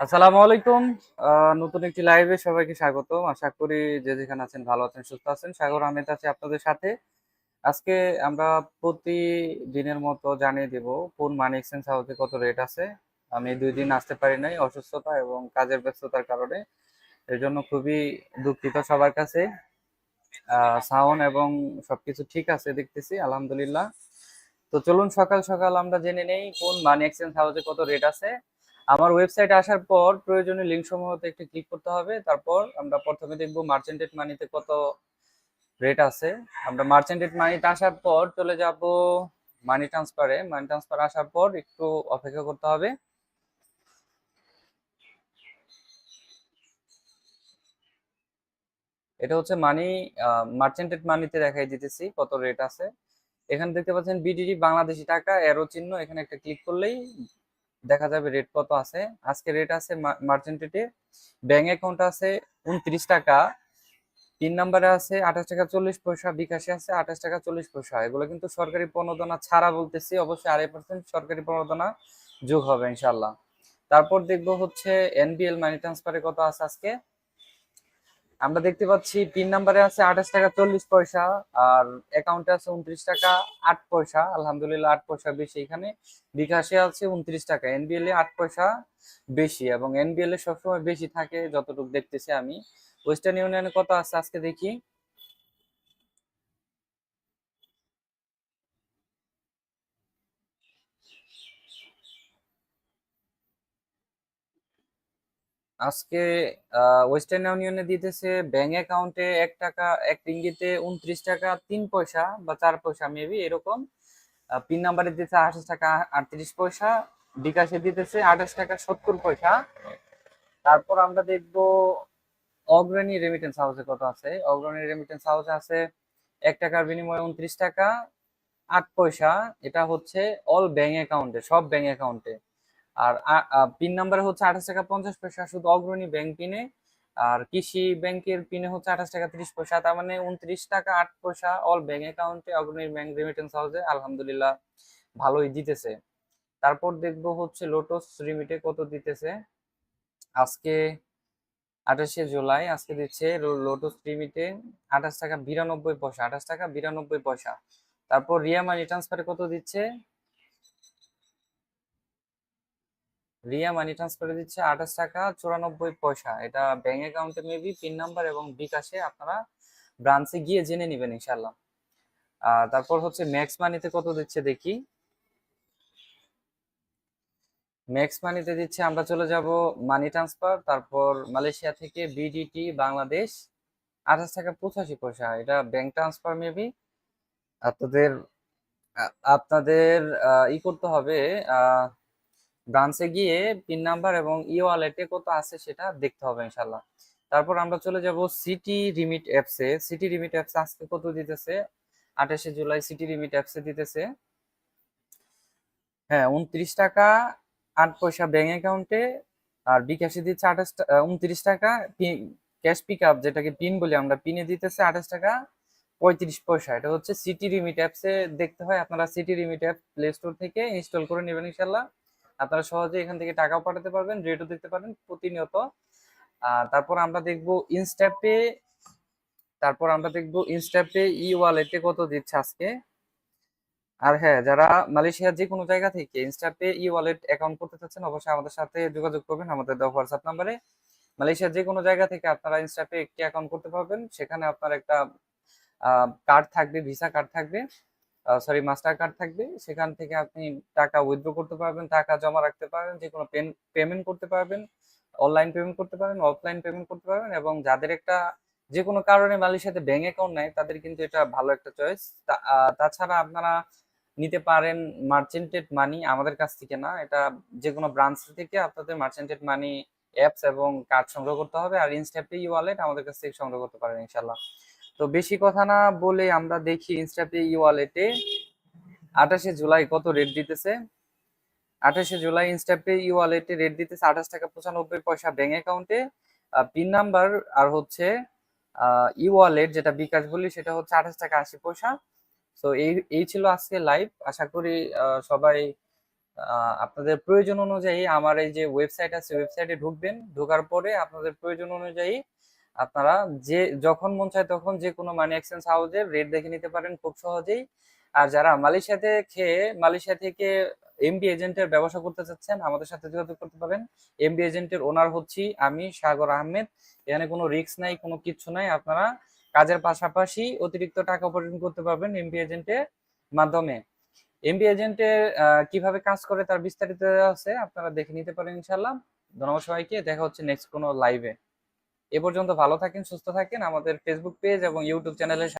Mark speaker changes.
Speaker 1: আসসালামু আলাইকুম। নতুন একটি লাইভে সবাইকে স্বাগত আশা করি যে যেখানে আছেন ভালো আছেন, সুস্থ আছেন। সাগর আহমেদ আছে আপনাদের সাথে। আজকে আমরা প্রতিদিনের মতো জানিয়ে দেব কোন মানি এক্সচেঞ্জ হাউসে কত রেট আছে। আমি দুই দিন আসতে পারি নাই, অসুস্থতা এবং কাজের ব্যস্ততার কারণে। এর জন্য খুবই দুঃখিত সবার কাছে। সাউন্ড এবং সবকিছু ঠিক আছে দেখতেছি, আলহামদুলিল্লাহ। তো চলুন সকাল সকাল আমরা জেনে নেই কোন মানি এক্সচেঞ্জ হাউসে কত রেট আছে। আমার ওয়েবসাইটে আসার পর প্রয়োজনীয় লিঙ্ক সমূহতে একটি ক্লিক করতে হবে। তারপর আমরা প্রথমে দেখব মার্চেন্টেড মানিতে কত রেট আছে। আমরা মার্চেন্টেড মানিতে আসার পর চলে যাব মানি ট্রান্সফারে মানি ট্রান্সফার আসার পর একটু অপেক্ষা করতে হবে। এটা হচ্ছে মানি মার্চেন্টেড মানিতে দেখাই দিতেছি কত রেট আছে। এখানে দেখতে পাচ্ছেন বিডিডি বাংলাদেশি টাকা এরো চিহ্ন। এখানে একটা ক্লিক করলেই দেখা যাবে রেট কত আছে? আজকে রেট আছে মার্চেন্টেটে ব্যাংক অ্যাকাউন্ট আছে উনত্রিশ টাকা। তিন নম্বরে আছে আঠাশ টাকা চল্লিশ পয়সা, বিকাশে আছে আঠাশ টাকা চল্লিশ পয়সা। এগুলো কিন্তু সরকারি প্রণোদনা ছাড়া বলতেছি, অবশ্যই আড়াই পার্সেন্ট সরকারি প্রণোদনা যোগ হবে ইনশাল্লাহ তারপর দেখব হচ্ছে এনবিএল মানি ট্রান্সফারে কত আছে আজকে? আমরা দেখতে পাচ্ছি তিন নাম্বারে আছে আঠাশ টাকা চল্লিশ পয়সা, আর অ্যাকাউন্টে আছে উনত্রিশ টাকা আট পয়সা, আলহামদুলিল্লাহ আট পয়সা বেশি এখানে। বিকাশে আছে উনত্রিশ টাকা এনবিএল এ আট পয়সা বেশি, এবং এনবিএল এ সবসময় বেশি থাকে, যতটুকু দেখতেছি আমি। ওয়েস্টার্ন ইউনিয়নে কত আছে আজকে দেখি? আজকে ওয়েস্টার্ন ইউনিয়নে দিতেছে ব্যাংক অ্যাকাউন্টে এক টাকা, এক রিঙ্গিতে উনত্রিশ টাকা, তিন পয়সা বা চার পয়সা মেবি এরকম। পিন নাম্বারে দিতেছে আঠাশ টাকা, আটত্রিশ পয়সা। বিকাশে দিতেছে আঠাশ টাকা, সত্তর পয়সা। তারপর আমরা দেখব অগ্রণী রেমিটেন্স হাউসে কত আছে। অগ্রণী রেমিটেন্স হাউসে আছে এক টাকার বিনিময়ে উনত্রিশ টাকা, আট পয়সা। এটা হচ্ছে অল ব্যাংক অ্যাকাউন্টে সব ব্যাংক অ্যাকাউন্টে আর পিন নাম্বার হচ্ছে আঠাশ টাকা পঞ্চাশ পয়সা, শুধু অগ্রণী ব্যাংক পিনে আর কৃষি ব্যাংকের পিনে হচ্ছে আঠাশ টাকা ত্রিশ পয়সা, তার মানে উনত্রিশ টাকা আট পয়সা অল ব্যাংক অ্যাকাউন্টে অগ্রণী ব্যাংক রেমিটেন্স হাউসে আলহামদুলিল্লাহ ভালোই দিতেছে। তারপর দেখব হচ্ছে লোটস রিমিটে কত দিতেছে। আজকে আঠাশে জুলাই, আজকে দিচ্ছে লোটস রিমিটে আঠাশ টাকা বিরানব্বই পয়সা, আঠাশ টাকা বিরানব্বই পয়সা। তারপর রিয়া মানি ট্রান্সফারে কত দিচ্ছে? রিয়া মানি ট্রান্সফারে দিচ্ছে আঠাশ টাকা চুরানব্বই পয়সা। এটা ব্যাংক অ্যাকাউন্টে মেবি পিন নাম্বার এবং বিকাশে আপনারা ব্রাঞ্চে গিয়ে জেনে নেবেন ইনশাল্লাহ আহ, তারপর হচ্ছে ম্যাক্স মানিতে কত দিচ্ছে দেখি। ম্যাক্স মানিতে দিচ্ছে আমরা চলে যাব মানি ট্রান্সফার তারপর মালয়েশিয়া থেকে বিডিটি বাংলাদেশ, আঠাশ টাকা পঁচাশি পয়সা। এটা ব্যাংক ট্রান্সফার মেবি আপনাদের আপনাদের ই করতে হবে ব্রাঞ্চে গিয়ে পিন নাম্বার এবং ই ওয়ালেটে কত আছে সেটা দেখতে হবে ইনশাল্লাহ তারপর আমরা চলে যাব সিটি রিমিট অ্যাপসে সিটি রিমিট অ্যাপসে আজকে কত দিতেছে? আঠাশে জুলাই সিটি রিমিট অ্যাপসে দিতেছে। হ্যাঁ উনত্রিশ টাকা, আট পয়সা ব্যাংক অ্যাকাউন্টে আর বিকাশে দিচ্ছে আঠাশ উনত্রিশ টাকা ক্যাশ পিক আপ যেটাকে পিন বলি আমরা। পিনে দিতেছে আঠাশ টাকা, পঁয়ত্রিশ পয়সা। এটা হচ্ছে সিটি রিমিট অ্যাপসে দেখতে হয়। আপনারা City Remit app Play Store থেকে ইনস্টল করে নেবেন ইনশাল্লাহ আপনারা সহজে এখান থেকে টাকাও পাঠাতে পারবেন রেটও দেখতে পারেন প্রতিনিয়ত। তারপর আমরা দেখব ইনস্ট্যাপে তারপর আমরা দেখব ইনস্ট্যাপে ই ওয়ালেটে কত দিচ্ছে আজকে। আর হ্যাঁ যারা মালয়েশিয়ার যে কোনো জায়গা থেকে ইনস্টাপে ই ওয়ালেট অ্যাকাউন্ট করতে চাচ্ছেন, অবশ্যই আমাদের সাথে যোগাযোগ করবেন আমাদের হোয়াটসঅ্যাপ নাম্বারে মালয়েশিয়ার যে কোনো জায়গা থেকে আপনারা ইনস্টাপে একটি অ্যাকাউন্ট করতে পারবেন, সেখানে আপনার একটা কার্ড থাকবে ভিসা কার্ড থাকবে। সরি মাস্টার কার্ড থাকবে। সেখান থেকে আপনি টাকা উইথড্র করতে পারবেন, টাকা জমা রাখতে পারবেন, যে কোনো পেমেন্ট করতে পারবেন অনলাইন পেমেন্ট করতে পারবেন অফলাইন পেমেন্ট করতে পারবেন এবং যাদের একটা যে কোনো কারণে মালয়েশিয়াতে ব্যাংক অ্যাকাউন্ট নেয় তাদের কিন্তু এটা ভালো একটা চয়েস তাছাড়া আপনারা নিতে পারেন মার্চেন্টেড মানি আমাদের কাছ থেকে না, এটা যে কোনো ব্রাঞ্চ থেকে আপনাদের মার্চেন্টেড মানি অ্যাপস এবং কার্ড সংগ্রহ করতে হবে, আর ইনস্টাপে ই ওয়ালেট আমাদের কাছ থেকে সংগ্রহ করতে পারেন ইনশাল্লাহ তো বেশি কথা না বলে আমরা দেখি ইনস্টাপে ই ওয়ালেটে আঠাশে জুলাই কত রেট দিতেছে? আঠাশে জুলাই ইনস্টাপে ই ওয়ালেটে রেট দিতেছে আঠাশ টাকা পঁচানব্বই পয়সা ব্যাঙ্ক অ্যাকাউন্টে পিন নাম্বার আর হচ্ছে ই ওয়ালেট যেটা বিকাশ বলি সেটা হচ্ছে আঠাশ টাকা আশি পয়সা। তো এই এই ছিল আজকে লাইভ আশা করি সবাই আপনাদের প্রয়োজন অনুযায়ী আমার এই যে ওয়েবসাইট আছে ওয়েবসাইটে ঢুকবেন। ঢোকার পরে আপনাদের প্রয়োজন অনুযায়ী আপনারা যে, যখন মন চায় তখন যে কোনো মানি এক্সচেঞ্জ হাউসের রেট দেখে নিতে পারেন খুব সহজেই। আর যারা মালয়েশিয়াতে খেয়ে, মালয়েশিয়া থেকে এমবি এজেন্টের ব্যবসা করতে চাচ্ছেন, আমাদের সাথে যোগাযোগ করতে পারেন। এমবি এজেন্টের ওনার হচ্ছি আমি, সাগর আহমেদ। এখানে কোনো রিস্ক নাই, কোনো কিচ্ছু নাই। আপনারা কাজের পাশাপাশি অতিরিক্ত টাকা উপার্জন করতে পারবেন এমবি এজেন্টের মাধ্যমে। এমবি এজেন্টের কীভাবে কাজ করে তার বিস্তারিত আছে আপনারা দেখে নিতে পারেন ইনশাল্লাহ ধন্যবাদ সবাইকে। দেখা হচ্ছে নেক্সট কোনো লাইভে এ পর্যন্ত ভালো থাকেন সুস্থ থাকেন। আমাদের ফেসবুক পেজ এবং ইউটিউব চ্যানেলের